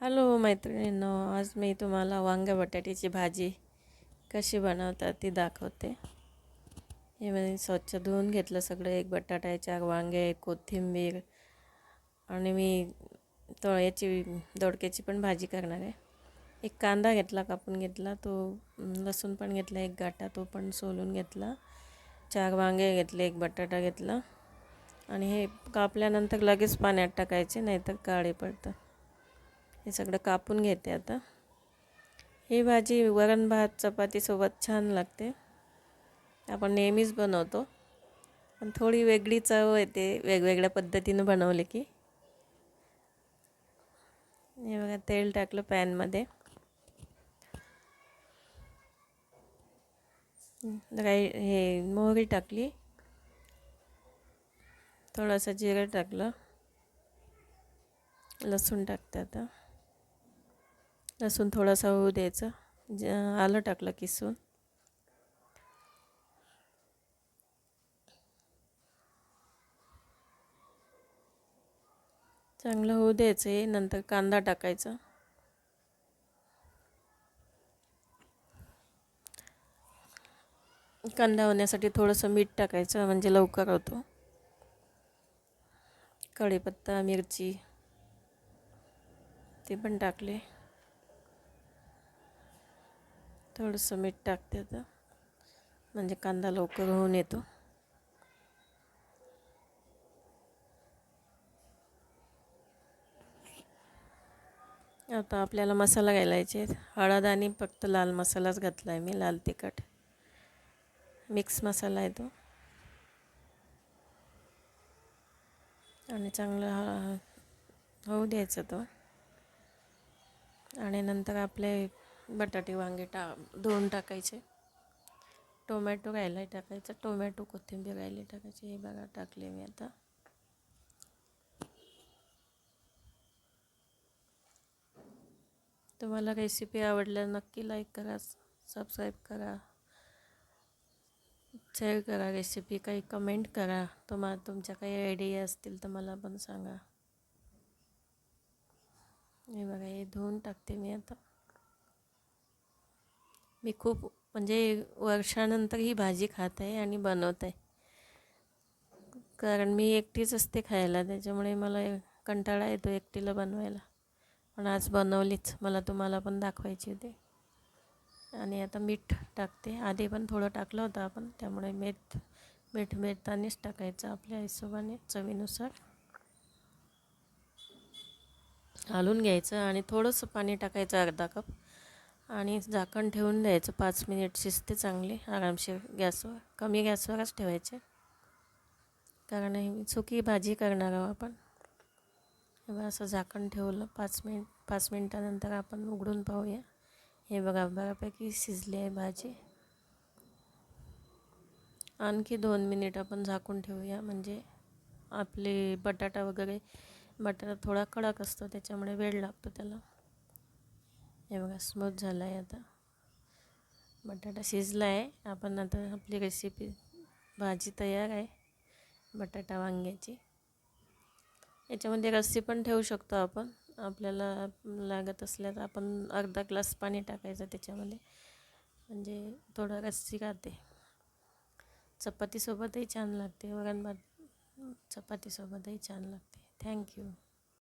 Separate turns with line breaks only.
Hello मैत्रिणींनो आज मी तुम्हाला वांग्या बटाट्याची भाजी कशी बनवतात ती दाखवते. हे मी स्वच्छ धुवून घेतलं सगळं एक बटाटा चार वांगे कोथिंबीर आणि मी तळ्याची याची दोडक्याची पण भाजी करणार आहे. एक कांदा घेतला कापून घेतला तो लसूण पण घेतला एक गाटा तो पण सोलून घेतला. चार वांगे घेतले एक बटाटा घेतला आणि हे कापल्यानंतर लगेच पाण्यात टाकायचे नाहीतर काळे पडतात. हे सगळं कापून घेते आता. ही भाजी वरण भात चपातीसोबत छान लागते. आपण नेहमीच बनवतो. पण थोडी वेगळी चव येते वेगवेगळ्या पद्धतीनं बनवले की. हे बघा तेल टाकलं पॅनमध्ये. राई हे मोहरी टाकली. थोडंसं जिरं टाकलं. लसूण टाकते आता. लसूण थोडासा होऊ द्यायचं. ज आलं टाकलं किसून चांगलं होऊ द्यायचं आहे नंतर कांदा टाकायचा. कांदा होण्यासाठी थोडंसं मीठ टाकायचं म्हणजे लवकर होतो. कढीपत्ता मिरची ते पण टाकले. थोडंसं मीठ टाकते आता. म्हणजे कांदा लवकर होऊन येतो. आता आपल्याला मसाला घालायचे हळद आणि फक्त लाल मसालाच घातला आहे मी लाल तिखट. मिक्स मसाला आहे तो. आणि चांगलं होऊ द्यायचं तो. आणि नंतर आपले बटाटे वांगे टा धुवून टाकायचे. टोमॅटो राहायला टाकायचं. टोमॅटो कोथिंबीर राहिले टाकायचे. हे बघा टाकले मी आता. तुम्हाला रेसिपी आवडल्या नक्की लाईक करा सबस्क्राईब करा. शेअर करा रेसिपी काही कमेंट करा. तुम्हाला तुमच्या काही आयडिया असतील तर मला पण सांगा. हे बघा हे धुवून टाकते मी आता. मी खूप म्हणजे वर्षानंतर ही भाजी खात आहे आणि बनवत आहे. कारण मी एकटीच असते खायला त्याच्यामुळे मला कंटाळा येतो एकटीला बनवायला. पण आज बनवलीच मला तुम्हाला पण दाखवायची होती. आणि आता मीठ टाकते. आधी पण थोडं टाकलं होतं आपण त्यामुळे मीठ मीठ मिळतानीच टाकायचं आपल्या हिशोबाने चवीनुसार. घालून घ्यायचं आणि थोडंसं पाणी टाकायचं अर्धा कप. आणि झाकण ठेवून द्यायचं पाच मिनिट शिजते चांगली. आरामशीर गॅसवर कमी गॅसवरच ठेवायचे. कारण ही सुकी भाजी करणार आहोत आपण. बघा असं झाकण ठेवलं. पाच मिनिट पाच मिनटानंतर आपण उघडून पाहूया. हे बघा बऱ्यापैकी शिजली आहे भाजी. आणखी दोन मिनिट आपण झाकून ठेवूया. म्हणजे आपले बटाटा वगैरे बटाटा थोडा कडक असतो त्याच्यामुळे वेळ लागतो त्याला. हे बघा स्मूथ झाला आहे आता. बटाटा शिजला आहे आपण आता आपली रेसिपी भाजी तयार आहे बटाटा वांग्याची. याच्यामध्ये रस्सी पण ठेवू शकतो आपण. आपल्याला लागत असल्या तर आपण अर्धा ग्लास पाणी टाकायचं त्याच्यामध्ये. म्हणजे थोडं रस्सी राहते. चपातीसोबतही छान लागते. वरण भात चपातीसोबतही छान लागते. थँक्यू